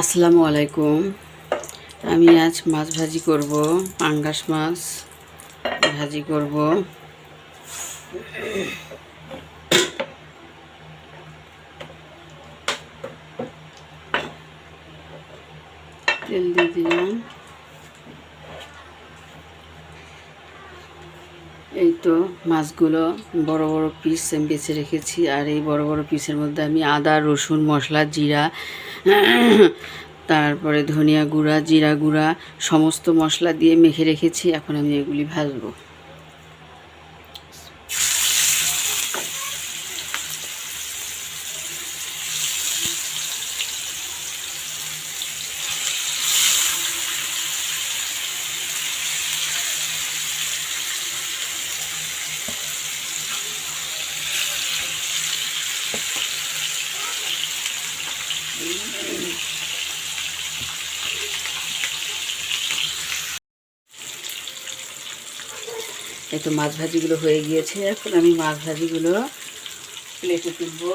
আসসালামু আলাইকুম। আমি আজ মাছ ভাজি করব পাঙ্গাস মাছ ভাজি করব। তেল দিয়ে দিলাম। এই তো মাছগুলো বড় বড় পিস আমি বেছে রেখেছি, আর এই বড় বড় পিসের মধ্যে আমি আদা, রসুন, মশলা, জিরা, তারপরে ধনিয়া গুঁড়া, জিরা গুঁড়া, সমস্ত মশলা দিয়ে মেখে রেখেছি, এখন আমি এগুলি ভাজবো। এই তো মাছ ভাজিগুলো হয়ে গিয়েছে। এখন আমি মাছ ভাজিগুলো প্লেটে তুলবো।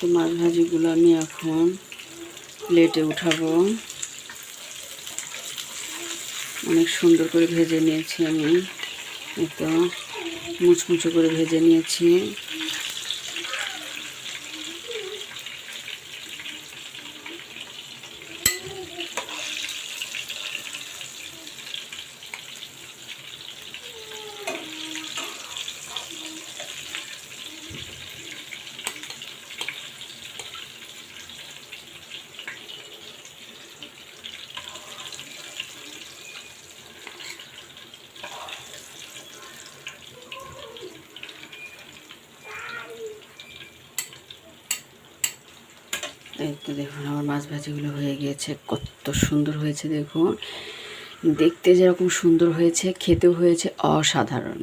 তো মাছ ভাজিগুলো আমি এখন প্লেটে উঠাবো। অনেক সুন্দর করে ভেজে নিয়েছি আমি। এত মুচমুচো করে ভেজে নিয়েছি। এই তো দেখুন, আমার মাছ ভাজিগুলো হয়ে গিয়েছে, কত সুন্দর হয়েছে দেখুন। দেখতে যেরকম সুন্দর হয়েছে, খেতেও হয়েছে অসাধারণ।